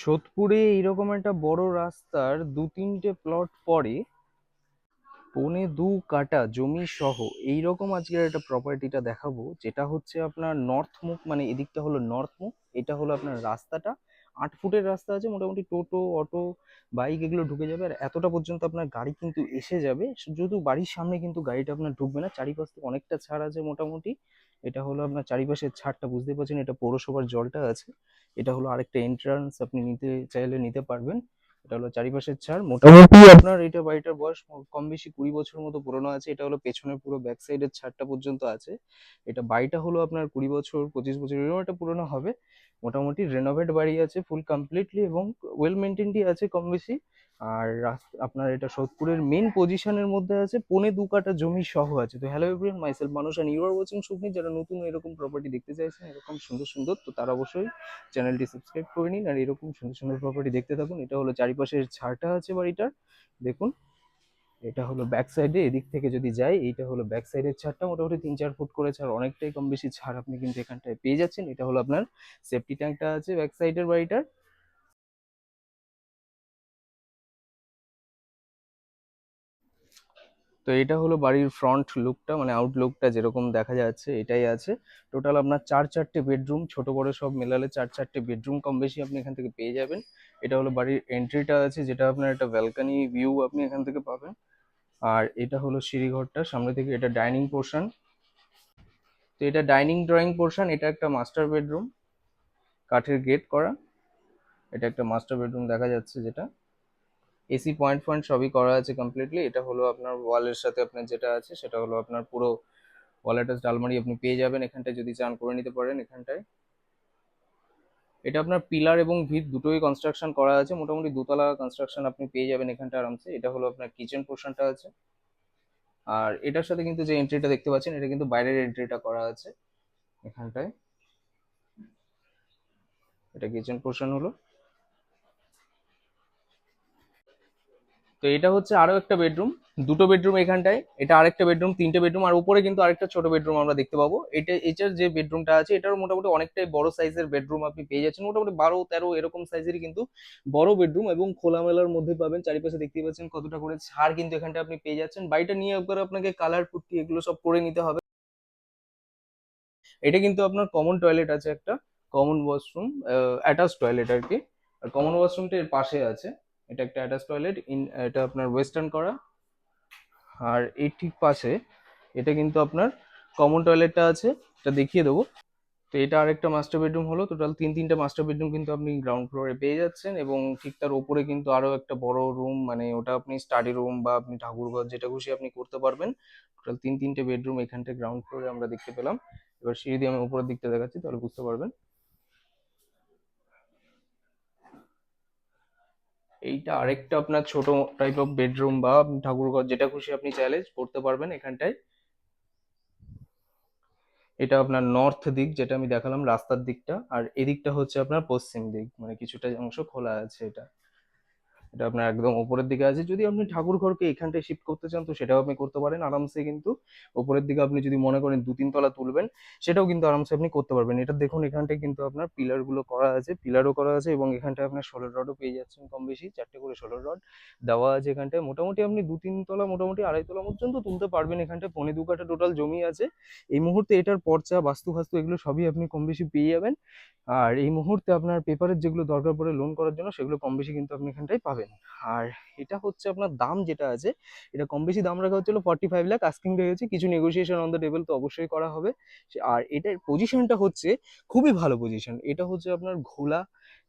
সোদপুরে এইরকম একটা বড় রাস্তার দু তিনটে প্লট পরে পৌনে দু কাটা জমি সহ এইরকম আজকের একটা প্রপার্টিটা দেখাবো, যেটা হচ্ছে আপনার নর্থ মুখ মানে এদিকটা হলো নর্থ মুখ, এটা হলো আপনার রাস্তাটা। আট ফুটের রাস্তা আছে, মোটামুটি টোটো, অটো, বাইক এগুলো ঢুকে যাবে, আর এতটা পর্যন্ত আপনার গাড়ি কিন্তু এসে যাবে। যদিও বাড়ির সামনে কিন্তু গাড়িটা আপনার ঢুকবে না, চারিপাশ থেকে অনেকটা ছাড় আছে মোটামুটি। এটা হলো আপনার চারিপাশের ছাড়টা বুঝতে পারছেন, এটা পৌরসভার জলটা আছে। এটা হলো আরেকটা এন্ট্রান্স আপনি নিতে চাইলে নিতে পারবেন। এটা হলো চারিপাশের ছাড়। মোটামুটি আপনার এটা বাড়িটার বয়স কম বেশি কুড়ি বছর মতো পুরনো আছে। এটা হলো পেছনের পুরো ব্যাক সাইডের ছাড়টা পর্যন্ত আছে। এটা বাড়িটা হলো আপনার কুড়ি বছর পঁচিশ বছর এরকম একটা পুরনো হবে। মোটামুটি রেনোভেট বাড়ি আছে ফুল কমপ্লিটলি এবং ওয়েল মেনটেনডই আছে কম বেশি। আর আপনার এটা সোদপুরের মেন পজিশনের মধ্যে আছে, পৌনে দু কাটা জমি সহ আছে। তো হ্যালো এভরিওয়ান মাইসেলফ মানুষ আর ওয়াচিং সুপনি যারা নতুন এরকম প্রপার্টি দেখতে চাইছেন, এরকম সুন্দর সুন্দর, তো তারা অবশ্যই চ্যানেলটি সাবস্ক্রাইব করে নিন। আর এরকম সুন্দর সুন্দর প্রপার্টি দেখতে থাকুন। এটা হলো চারিপাশের ছাড়টা আছে বাড়িটার। দেখুন, এটা হলো ব্যাক সাইডে এদিক থেকে যদি যাই, এইটা হলো ব্যাক সাইডের ছাড়টা। মোটামুটি তিন চার ফুট করে ছাড়, অনেকটাই কম বেশি ছাড় আপনি কিন্তু এখানটায় পেয়ে যাচ্ছেন। এটা হলো আপনার সেফটি ট্যাঙ্কটা আছে ব্যাক সাইডের বাড়িটার। তো এটা হলো বাড়ির ফ্রন্ট লুকটা মানে আউটলুকটা যেরকম দেখা যাচ্ছে, এটাই আছে। টোটাল আপনার চার চারটে বেডরুম ছোট বড় সব মেলালে চার চারটে বেডরুম কম বেশি আপনি এখান থেকে পেয়ে যাবেন। এটা হলো বাড়ির এন্ট্রিটা আছে, যেটা আপনার একটা ব্যালকানি ভিউ আপনি এখান থেকে পাবেন। আর এটা হলো সিঁড়িঘরটা, সামনে থেকে এটা ডাইনিং পোর্শন তো এটা ডাইনিং ড্রয়িং পোর্শন এটা একটা মাস্টার বেডরুম কাঠের গেট করা। এটা একটা মাস্টার বেডরুম দেখা যাচ্ছে যেটা। এসি পয়েন্ট ফয়েন্ট সবই করা আছে কমপ্লিটলি এটা হলো আপনার ওয়ালের সাথে আপনার যেটা আছে, সেটা হলো আপনার পুরো ওয়াল অ্যাটাচড আলমারি আপনি পেয়ে যাবেন এখানটায় যদি চান করে নিতে পারেন এখানটায়। এটা আপনার পিলার এবং ভিত দুটোই কনস্ট্রাকশন করা আছে। মোটামুটি দুতলা কনস্ট্রাকশন আপনি পেয়ে যাবেন এখানটা আরামসে। এটা হলো আপনার কিচেন পোর্শনটা আছে। আর এটার সাথে কিন্তু যে এন্ট্রিটা দেখতে পাচ্ছেন, এটা কিন্তু বাইরের এন্ট্রিটা করা আছে এখানটায়। এটা কিচেন পোর্শন হলো। তো এটা হচ্ছে আরও একটা বেডরুম, দুটো বেডরুম এখানটায়, এটা আরেকটা বেডরুম, তিনটে বেডরুম, আর উপরে কিন্তু আরেকটা ছোট বেডরুম আমরা দেখতে পাবো। এটা, এটার যে বেডরুমটা আছে এটার মোটামুটি অনেকটাই বড় সাইজের বেডরুম আপনি পেয়ে যাচ্ছেন। মোটামুটি বারো, তেরো এরকম সাইজেরই কিন্তু বড় বেডরুম এবং খোলামেলার মধ্যে পাবেন। চারিপাশে দেখতে পাচ্ছেন কতটা করে ছাড় কিন্তু এখানটা আপনি পেয়ে যাচ্ছেন। বাড়িটা নিয়ে একবার আপনাকে কালার পুট্টি এগুলো সব করে নিতে হবে। এটা কিন্তু আপনার কমন টয়লেট আছে একটা কমন ওয়াশরুম অ্যাটাচ টয়লেট আর কি। কমন ওয়াশরুমটা এর পাশে আছে। এটা একটা অ্যাটাচ টয়লেট ইন এটা আপনার ওয়েস্টার্ন করা। আর এই ঠিক পাশে এটা কিন্তু আপনার কমন টয়লেটটা আছে, এটা দেখিয়ে দেবো। তো এটা আরেকটা মাস্টার বেডরুম হলো টোটাল তিন তিনটে মাস্টার বেডরুম কিন্তু আপনি গ্রাউন্ড ফ্লোরে পেয়ে যাচ্ছেন এবং ঠিক তার ওপরে কিন্তু আরও একটা বড় রুম মানে ওটা আপনি স্টাডি রুম বা আপনি ঠাকুরঘর যেটা খুশি আপনি করতে পারবেন। টোটাল তিন তিনটে বেডরুম এখানটা গ্রাউন্ড ফ্লোরে আমরা দেখতে পেলাম। এবার সিঁড়ি দিয়ে আমি উপরের দিকটা দেখাচ্ছি, তাহলে বুঝতে পারবেন। এইটা আরেকটা আপনার ছোট টাইপ অফ বেডরুম বা ঠাকুরঘর যেটা খুশি আপনি চ্যালেঞ্জ করতে পারবেন এখানটায়। এটা আপনার নর্থ দিক, যেটা আমি দেখালাম রাস্তার দিকটা। আর এদিকটা হচ্ছে আপনার পশ্চিম দিক মানে কিছুটা অংশ খোলা আছে এটা। এটা আপনার একদম উপরের দিকে আছে। যদি আপনি ঠাকুর ঘরকে এখানটায় শিফট করতে চান, তো সেটাও আপনি করতে পারেন। আরামসে কিন্তু উপরের দিকে আপনি যদি মনে করেন দু তিন তলা তুলবেন, সেটাও কিন্তু আরামসে আপনি করতে পারবেন। এটা দেখুন, এখানটায় কিন্তু আপনার পিলারগুলো করা আছে পিলারও করা আছে এবং এখানটায় আপনার ষোলো রডও পেয়ে যাচ্ছেন কম বেশি, চারটে করে ষোলো রড দেওয়া আছে এখানটায়। মোটামুটি আপনি দু তিন তলা, মোটামুটি আড়াই তলা পর্যন্ত তুলতে পারবেন এখানটায়। পনে দু কাঠা টোটাল জমি আছে। এই মুহূর্তে এটার পর্চা, বাস্তু ফাস্তু এগুলো সবই আপনি কম বেশি পেয়ে যাবেন। আর এই মুহূর্তে আপনার পেপারের যেগুলো দরকার পড়ে লোন করার জন্য, সেগুলো কম বেশি কিন্তু আপনি এখানটায় পাবেন। আর এটা হচ্ছে আপনার দাম যেটা আছে, এটা কম বেশি দাম রাখা হচ্ছিল ফর্টি ফাইভ লাখ আস্কিং রয়েছে কিছু নেগোসিয়েশন অন দ্য টেবিল তো অবশ্যই করা হবে। আর এটার পজিশনটা হচ্ছে খুবই ভালো পজিশন এটা হচ্ছে আপনার ঘোলা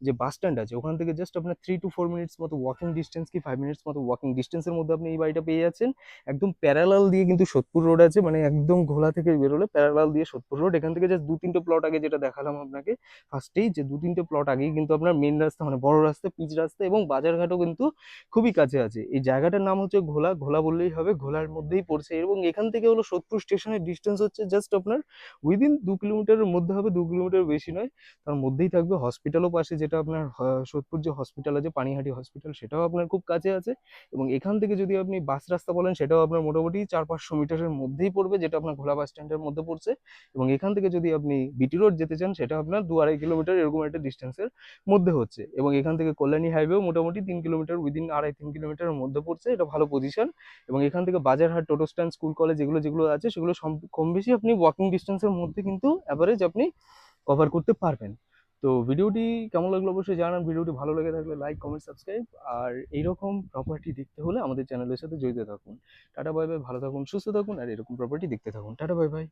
যে বাস স্ট্যান্ড আছে, ওখান থেকে জাস্ট আপনার থ্রি টু ফোর মিনিটস মতো ওয়াকিং ডিস্টেন্স কি ফাইভ মিনিটস মতো ওয়াকিং ডিস্টেন্সের মধ্যে আপনি এই বাড়িটা পেয়ে যাচ্ছেন। একদম প্যারালাল দিয়ে কিন্তু সোদপুর রোড আছে মানে একদম ঘোলা থেকে বেরোলে প্যারালাল দিয়ে সোদপুর রোড এখান থেকে জাস্ট দু তিনটে প্লট আগে যেটা দেখালাম আপনাকে ফার্স্টেই যে দু তিনটে প্লট আগেই কিন্তু আপনার মেন রাস্তা মানে বড় রাস্তা, পিচ রাস্তা এবং বাজারঘাটও কিন্তু খুবই কাছে আছে। এই জায়গাটার নাম হচ্ছে ঘোলা। ঘোলা বললেই হবে, ঘোলার মধ্যেই পড়ছে। এবং এখান থেকে হলো সোদপুর স্টেশনের ডিস্টেন্স হচ্ছে জাস্ট আপনার উইদিন দু কিলোমিটারের মধ্যে হবে, দু কিলোমিটার বেশি নয়। তার মধ্যেই থাকবে হসপিটালও পাশে যেটা আপনার সোদপুর যে হসপিটাল আছে, পানিহাটি হসপিটাল সেটাও আপনার খুব কাছে আছে। এবং এখান থেকে যদি আপনি বাস রাস্তা বলেন, সেটাও আপনার মোটামুটি চার পাঁচশো মিটারের মধ্যেই পড়বে, যেটা আপনার ঘোলা বাস স্ট্যান্ডের মধ্যে পড়ছে। এবং এখান থেকে যদি আপনি বিটি রোড যেতে চান, সেটা আপনার দু আড়াই কিলোমিটার এরকম একটা ডিস্টেন্সের মধ্যে হচ্ছে। এবং এখান থেকে কল্যাণী হাইওয়েও মোটামুটি তিন কিলোমিটার উইদিন আড়াই তিন কিলোমিটারের মধ্যে পড়ছে, এটা ভালো পজিশন এবং এখান থেকে বাজারহাট টোটো স্ট্যান্ড স্কুল কলেজ যেগুলো যেগুলো আছে, সেগুলো কম বেশি আপনি ওয়াকিং ডিস্টেন্সের মধ্যে কিন্তু অ্যাভারেজ আপনি কভার করতে পারবেন। তো ভিডিওটি কেমন লাগল অবশ্যই জানান, ভিডিওটি ভালো লেগে থাকলে লাইক কমেন্ট সাবস্ক্রাইব আর এইরকম প্রপার্টি দেখতে হলে আমাদের চ্যানেলের সাথে জড়িত থাকুন। টাটা বাই বাই ভালো থাকুন, সুস্থ থাকুন। আর এরকম প্রপার্টি দেখতে থাকুন। Tata bye bye